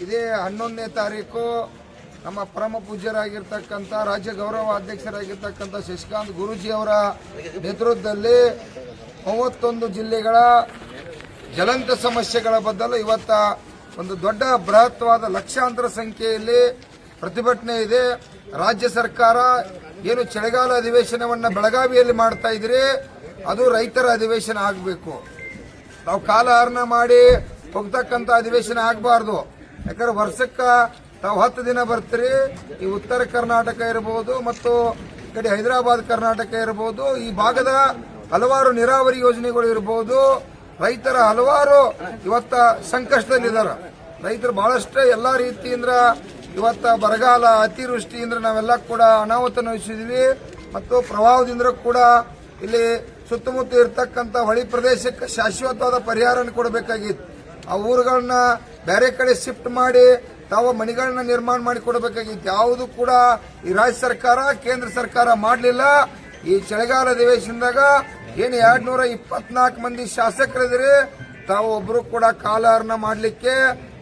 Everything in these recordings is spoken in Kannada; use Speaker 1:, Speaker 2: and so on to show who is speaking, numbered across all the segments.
Speaker 1: ಇದೇ ಹನ್ನೊಂದನೇ ತಾರೀಕು ನಮ್ಮ ಪರಮ ಪೂಜ್ಯರಾಗಿರ್ತಕ್ಕಂಥ ರಾಜ್ಯ ಗೌರವ ಅಧ್ಯಕ್ಷರಾಗಿರ್ತಕ್ಕಂಥ ಶಶಿಕಾಂತ್ ಗುರೂಜಿ ಅವರ ನೇತೃತ್ವದಲ್ಲಿ ಮೂವತ್ತೊಂದು ಜಿಲ್ಲೆಗಳ ಜ್ವಲಂತ ಸಮಸ್ಯೆಗಳ ಬದಲು ಇವತ್ತ ಒಂದು ದೊಡ್ಡ ಬೃಹತ್ವಾದ ಲಕ್ಷಾಂತರ ಸಂಖ್ಯೆಯಲ್ಲಿ ಪ್ರತಿಭಟನೆ ಇದೆ. ರಾಜ್ಯ ಸರ್ಕಾರ ಏನು ಚಳಿಗಾಲ ಅಧಿವೇಶನವನ್ನ ಬೆಳಗಾವಿಯಲ್ಲಿ ಮಾಡ್ತಾ ಇದ್ರಿ ಅದು ರೈತರ ಅಧಿವೇಶನ ಆಗಬೇಕು. ನಾವು ಕಾಲಹರಣ ಮಾಡಿ ಹೋಗ್ತಕ್ಕಂಥ ಅಧಿವೇಶನ ಆಗಬಾರ್ದು. ಯಾಕಂದ್ರೆ ವರ್ಷಕ್ಕ ತಾವು ಹತ್ತು ದಿನ ಬರ್ತೀರಿ, ಈ ಉತ್ತರ ಕರ್ನಾಟಕ ಇರಬಹುದು ಮತ್ತು ಈ ಕಡೆ ಹೈದರಾಬಾದ್ ಕರ್ನಾಟಕ ಇರಬಹುದು ಈ ಭಾಗದ ಹಲವಾರು ನೀರಾವರಿ ಯೋಜನೆಗಳು ಇರಬಹುದು ರೈತರ ಹಲವಾರು ಇವತ್ತ ಸಂಕಷ್ಟದಲ್ಲಿದ್ದಾರೆ. ರೈತರು ಬಹಳಷ್ಟು ಎಲ್ಲಾ ರೀತಿಯಿಂದ ಇವತ್ತ ಬರಗಾಲ ಅತಿವೃಷ್ಟಿಯಿಂದ ನಾವೆಲ್ಲ ಕೂಡ ಅನಾಹುತ ಅನುಭವಿಸಿದ್ವಿ. ಮತ್ತು ಪ್ರವಾಹದಿಂದ ಕೂಡ ಇಲ್ಲಿ ಸುತ್ತಮುತ್ತ ಇರತಕ್ಕಂತ ಹೊಳಿ ಪ್ರದೇಶಕ್ಕೆ ಶಾಶ್ವತವಾದ ಪರಿಹಾರ ಕೊಡಬೇಕಾಗಿತ್ತು. ಆ ಊರುಗಳನ್ನ ಬೇರೆ ಕಡೆ ಶಿಫ್ಟ್ ಮಾಡಿ ತಾವು ಮನೆಗಳನ್ನ ನಿರ್ಮಾಣ ಮಾಡಿ ಕೊಡಬೇಕಾಗಿತ್ತು. ಯಾವುದು ಕೂಡ ಈ ರಾಜ್ಯ ಸರ್ಕಾರ, ಕೇಂದ್ರ ಸರ್ಕಾರ ಮಾಡಲಿಲ್ಲ. ಈ ಚಳಿಗಾಲ ಅಧಿವೇಶನದಾಗ ಏನು ಎರಡ್ ನೂರ ಇಪ್ಪತ್ನಾಲ್ಕು ಮಂದಿ ಶಾಸಕರಿದ್ರಿ, ತಾವು ಒಬ್ರು ಕೂಡ ಕಾಲಹರಣ ಮಾಡಲಿಕ್ಕೆ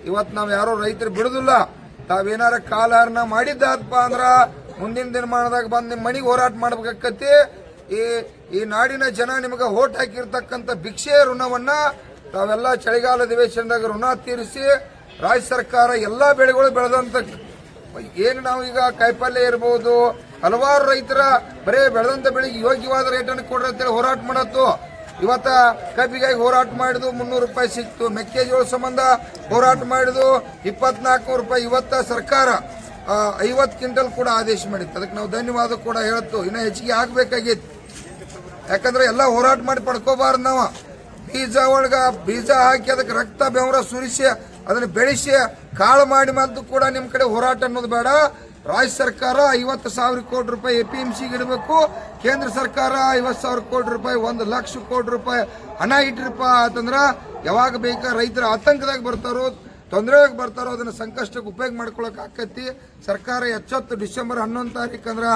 Speaker 1: ಇವತ್ತು ನಾವು ಯಾರೋ ರೈತರು ಬಿಡುದಿಲ್ಲ. ತಾವೇನಾರ ಕಾಲಹರಣ ಮಾಡಿದ್ದಾದಪ್ಪ ಅಂದ್ರ ಮುಂದಿನ ದಿನಮಾನದಾಗ ಬಂದು ನಿಮ್ಮ ಮನೆಗೆ ಹೋರಾಟ ಮಾಡ್ಬೇಕಾಕತಿ ಈ ಈ ನಾಡಿನ ಜನ ನಿಮಗೆ ಓಟ್ ಹಾಕಿರ್ತಕ್ಕಂಥ ಭಿಕ್ಷೆ ಋಣವನ್ನ ತಾವೆಲ್ಲ ಚಳಿಗಾಲ ಅಧಿವೇಶನದಾಗ ಋಣ ತೀರಿಸಿ ರಾಜ್ಯ ಸರ್ಕಾರ ಎಲ್ಲ ಬೆಳೆಗಳು ಬೆಳೆದಂತ ಏನು ನಾವು ಈಗ ಕಾಯಿಪಲ್ಯ ಇರಬಹುದು ಹಲವಾರು ರೈತರ ಬರೇ ಬೆಳೆದಂತ ಬೆಳೆಗೆ ಯೋಗ್ಯವಾದ ರೇಟನ್ನು ಕೊಡ್ರಿ ಅಂತೇಳಿ ಹೋರಾಟ ಮಾಡತ್ತು. ಇವತ್ತ ಕಬ್ಬಿಗಾಗಿ ಹೋರಾಟ ಮಾಡಿದ್ವು ಮುನ್ನೂರು ರೂಪಾಯಿ ಸಿಕ್ತು. ಮೆಕ್ಕೆಜೋಳ ಸಂಬಂಧ ಹೋರಾಟ ಮಾಡಿದ್ವು ಇಪ್ಪತ್ನಾಲ್ಕು ರೂಪಾಯಿ. ಇವತ್ತ ಸರ್ಕಾರ ಐವತ್ತು ಕ್ವಿಂಟಲ್ ಕೂಡ ಆದೇಶ ಮಾಡಿತ್ತು. ಅದಕ್ಕೆ ನಾವು ಧನ್ಯವಾದ ಕೂಡ ಹೇಳತ್ತು. ಇನ್ನೂ ಹೆಚ್ಚಿಗೆ ಆಗಬೇಕಾಗಿತ್ತು ಯಾಕಂದ್ರೆ ಎಲ್ಲ ಹೋರಾಟ ಮಾಡಿ ಪಡ್ಕೋಬಾರ್ದು ನಾವು. ಬೀಜ ಒಳಗ ಬೀಜ ಹಾಕಿ ಅದಕ್ಕೆ ರಕ್ತ ಬೆವರ ಸುರಿಸಿ ಅದನ್ನ ಬೆಳೆಸಿ ಕಾಳು ಮಾಡಿ ಮದ್ದು ಕೂಡ ನಿಮ್ ಕಡೆ ಹೋರಾಟ ಅನ್ನೋದು ಬೇಡ. ರಾಜ್ಯ ಸರ್ಕಾರ ಐವತ್ತು ಸಾವಿರ ಕೋಟಿ ರೂಪಾಯಿ ಎ ಪಿ ಎಂ ಸಿಗೆ ಇಡಬೇಕು. ಕೇಂದ್ರ ಸರ್ಕಾರ ಐವತ್ತು ಸಾವಿರ ಕೋಟಿ ರೂಪಾಯಿ, ಒಂದು ಲಕ್ಷ ಕೋಟಿ ರೂಪಾಯಿ ಹಣ ಇಟ್ಟಿರಪ್ಪ ಅಂತಂದ್ರೆ ಯಾವಾಗ ಬೇಕಾ ರೈತರ ಆತಂಕದಾಗ ಬರ್ತಾರೋ, ತೊಂದರೆಯಾಗಿ ಬರ್ತಾರೋ ಅದನ್ನ ಸಂಕಷ್ಟಕ್ಕೆ ಉಪಯೋಗ ಮಾಡ್ಕೊಳಕ್ ಆಕತಿ ಸರ್ಕಾರ ಎಚ್ಚತ್ತು ಡಿಸೆಂಬರ್ ಹನ್ನೊಂದು ತಾರೀಕು ಅಂದ್ರ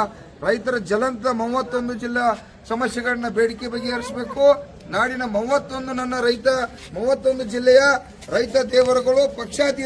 Speaker 1: ರೈತರ ಜಲಂತ ಮೂವತ್ತೊಂದು ಜಿಲ್ಲಾ ಸಮಸ್ಯೆಗಳನ್ನ ಬೇಡಿಕೆ ಬಗೆಹರಿಸಬೇಕು. ನಾಡಿನ ಮೂವತ್ತೊಂದು ನನ್ನ ರೈತ ಮೂವತ್ತೊಂದು ಜಿಲ್ಲೆಯ ರೈತ ದೇವರುಗಳು ಪಕ್ಷಾತೀತ